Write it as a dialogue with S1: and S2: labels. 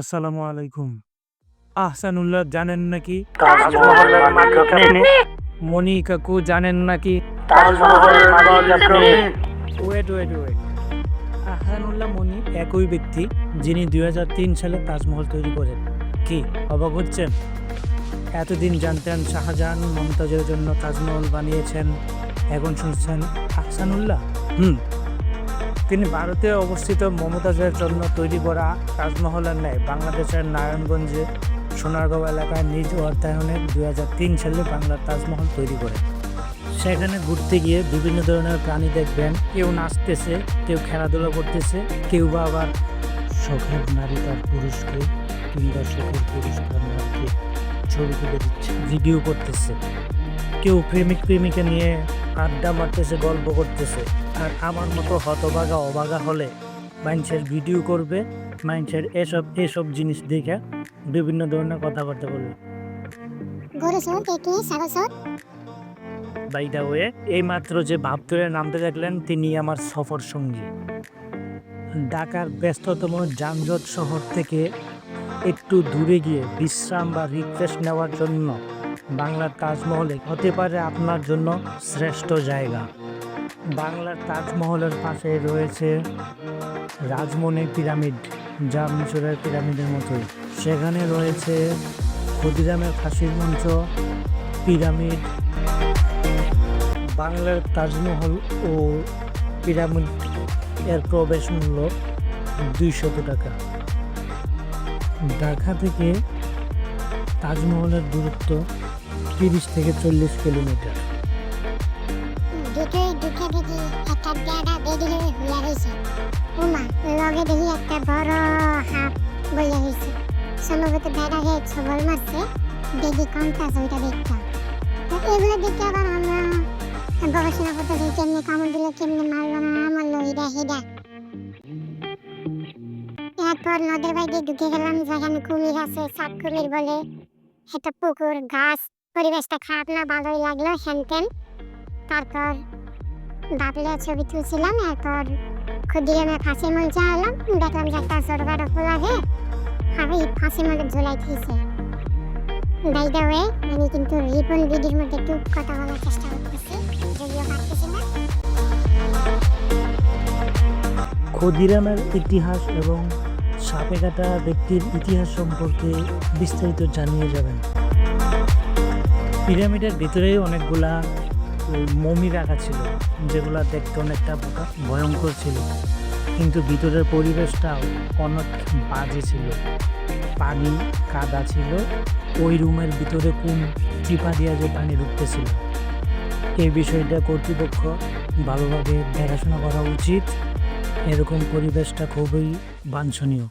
S1: আসসালামু আলাইকুম। আহসানুল্লাহ, জানেন নাকি? মনি কাকু জানেন নাকি? Wait wait wait Ahsanullah Moni একই ব্যক্তি, যিনি দুই হাজার তিন সালে তাজমহল তৈরি করেন। কি, অবাক হচ্ছেন? এতদিন জানতেন শাহজাহান মমতাজের জন্য তাজমহল বানিয়েছেন, এখন শুনছেন আহসানুল্লাহ? হুম তিনি ভারতে অবস্থিত মমতাজের জন্য তৈরি করা তাজমহলের ন্যায় বাংলাদেশের নারায়ণগঞ্জে সোনারগাঁও এলাকায় নিজ অর্থায়নে দু হাজার তিন সালে বাংলার তাজমহল তৈরি করেন সেখানে ঘুরতে গিয়ে বিভিন্ন ধরনের প্রাণী দেখবেন। কেউ নাচতেছে, কেউ খেলাধুলা করতেছে, কেউ বা আবার শখের নারী তার পুরুষকে কিংবা শখের পুরুষ তার নারীকে ছবি তুলে দিচ্ছে, ভিডিও করতেছে। কেউ প্রেমিক প্রেমিকা নিয়ে আড্ডা মারতেছে গল্প করতেছে। আর আমার মতো হতবাগা অবাগা হলে মানুষের ভিডিও করবে মানুষের এসব এসব জিনিস দেখে বিভিন্ন ধরনের কথাবার্তা বলবে। বাই দা ওয়ে এই মাত্র যে ভাবতরে নামতে দেখলেন তিনি আমার সফর সঙ্গী। ঢাকার ব্যস্ততম যানজট শহর থেকে একটু দূরে গিয়ে বিশ্রাম বা রিফ্রেশ নেওয়ার জন্য বাংলার তাজমহলে হতে পারে আপনার জন্য শ্রেষ্ঠ জায়গা। বাংলার তাজমহলের পাশে রয়েছে রাজমণি পিরামিড, যা মিশরের পিরামিডের মতোই। সেখানে রয়েছে ক্ষুদিরামের ফাঁসির মঞ্চ, পিরামিড। বাংলার তাজমহল ও পিরামিড এর প্রবেশ মূল্য দুইশত টাকা। ঢাকা থেকে তাজমহলের দূরত্ব তিরিশ থেকে চল্লিশ কিলোমিটার।
S2: দেখি একটা বেরিয়ে হইয়া রয়েছে উমা, লগে দেখি একটা বড় বইয়া হয়েছে সম্ভবত ছবল মারছে। দেখি ওইটা দেখতাম তো এগুলো আবার আমরা গবেষণা কামড় মারলো না, মারলো এরপর নদের বাইরে ঢুকে গেলাম, যেখানে কুমির আছে সাত কুমির বলে। একটা পুকুর, গাছ পরিবেশটা খারাপ না, ভালোই লাগল হ্যান তারপর ভাবলে ছবি তুলছিলাম, এরপর ক্ষুদিরামে ফাঁসি মল চালাম দেখলাম যে একটা ছোটখাটো ফুল আছে আমি ফাঁসি মলে ঝোলাই খেয়েছে বাই দ্য ওয়ে আমি কিন্তু রিপন ভিডিওর মধ্যে একটু কথা বলার চেষ্টা করতেছি, যদিও পারতেছি না।
S1: ক্ষুদিরামের ইতিহাস এবং সাপে কাটা ব্যক্তির ইতিহাস সম্পর্কে বিস্তারিত জানিয়ে যাবেন। পিরামিডের ভিতরেই অনেকগুলা মমি রাখা ছিল, যেগুলো দেখতে অনেকটা ভয়ঙ্কর ছিল। কিন্তু ভিতরের পরিবেশটাও অনেক বাজে ছিল। পানি কাদা ছিল, ওই রুমের ভিতরে কোন চিপা দিয়া যে পানি ঢুকতেছিল। এই বিষয়টা কর্তৃপক্ষ ভালোভাবে দেখাশোনা করা উচিত। এরকম পরিবেশটা খুবই বাঞ্ছনীয়।